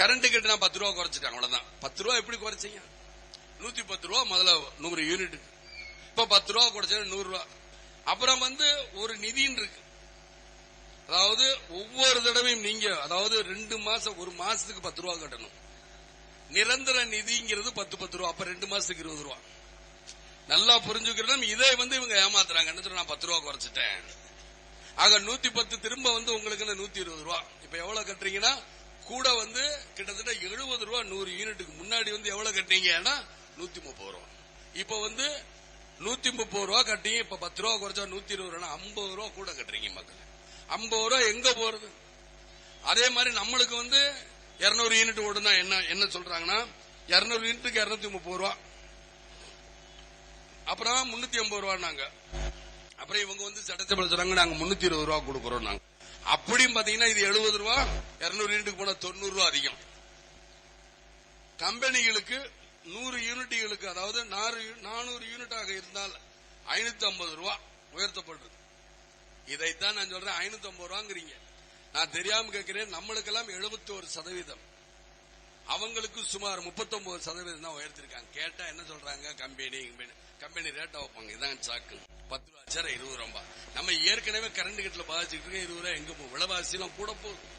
Current கட்டு நான் பத்து ரூபா குறைச்சிட்டாங்க அவ்வளவுதான். பத்து ரூபா எப்படி குறைச்சிங்க? நூத்தி பத்து ரூபா முதல்ல நூறு யூனிட் இப்ப பத்து ரூபா குறைச்சா நூறு ரூபா. அப்புறம் வந்து ஒரு நிதின்னு இருக்கு. அதாவது ஒவ்வொரு தடவையும் நீங்க அதாவது ரெண்டு மாசம் ஒரு மாசத்துக்கு பத்து ரூபா கட்டணும். நிரந்தர நிதிங்கிறது பத்து பத்து ரூபா அப்ப ரெண்டு மாசத்துக்கு இருபது ரூபா. நல்லா புரிஞ்சுக்கிறோம் இதை வந்து இவங்க ஏமாத்துறாங்க. என்ன நான் பத்து ரூபா குறைச்சிட்டேன். ஆக நூத்தி பத்து திரும்ப வந்து உங்களுக்கு நூத்தி இருபது ரூபா. இப்ப எவ்வளவு கட்டுறீங்கன்னா? கூட வந்து கிட்டத்தட்ட எழுபது ரூபா நூறு யூனிட்டுக்கு முன்னாடி வந்து எவ்வளவு கட்டுறீங்கன்னா நூத்தி முப்பது ரூபா. இப்ப வந்து நூத்தி முப்பது ரூபா கட்டிங்க இப்ப பத்து ரூபா குறைச்சா நூத்தி இருபது ரூபா ஐம்பது ரூபா கூட கட்டுறீங்க மக்கள். ஐம்பது ரூபா எங்க போறது? அதே மாதிரி நம்மளுக்கு வந்து 200 யூனிட் ஓடுனா என்ன என்ன சொல்றாங்கன்னா 200 யூனிட்டுக்கு 230 முப்பது ரூபா. அப்புறம் முன்னூத்தி ஐம்பது ரூபான்னாங்க. அப்புறம் இவங்க வந்து சட்டத்தை சொல்றாங்க நாங்க முன்னூத்தி இருபது ரூபா கொடுக்கறோம் நாங்க. அப்படியும் பாத்தீங்கன்னா இது எழுபது ரூபா இருநூறு யூனிட்டுக்கு போனா தொண்ணூறு ரூபா அதிகம். கம்பெனிகளுக்கு நூறு யூனிட்டுகளுக்கு அதாவது நானூறு யூனிட்டாக இருந்தால் ஐநூத்தி ஐம்பது ரூபா உயர்த்தப்படுறது. இதைத்தான் நான் சொல்றேன் ஐநூத்தி ஐம்பது ரூபாங்கிறீங்க. நான் தெரியாம கேட்கிறேன் நம்மளுக்கெல்லாம் எழுபத்தி ஒரு சதவீதம். அவங்களுக்கு சுமார் 39% சதவீதம் தான் உயர்த்திருக்காங்க. கேட்டா என்ன சொல்றாங்க? கம்பெனி கம்பெனி கம்பெனி ரேட்டா வைப்பாங்க. இதான் சாக்கு. பத்து ரூபா சரி இருபது ரூபா. நம்ம ஏற்கனவே கரண்ட் கட்டில பாதிச்சுட்டு இருக்கோம். இருபது ரூபா எங்க போகும் விலைவாசி எல்லாம் கூட போகுது.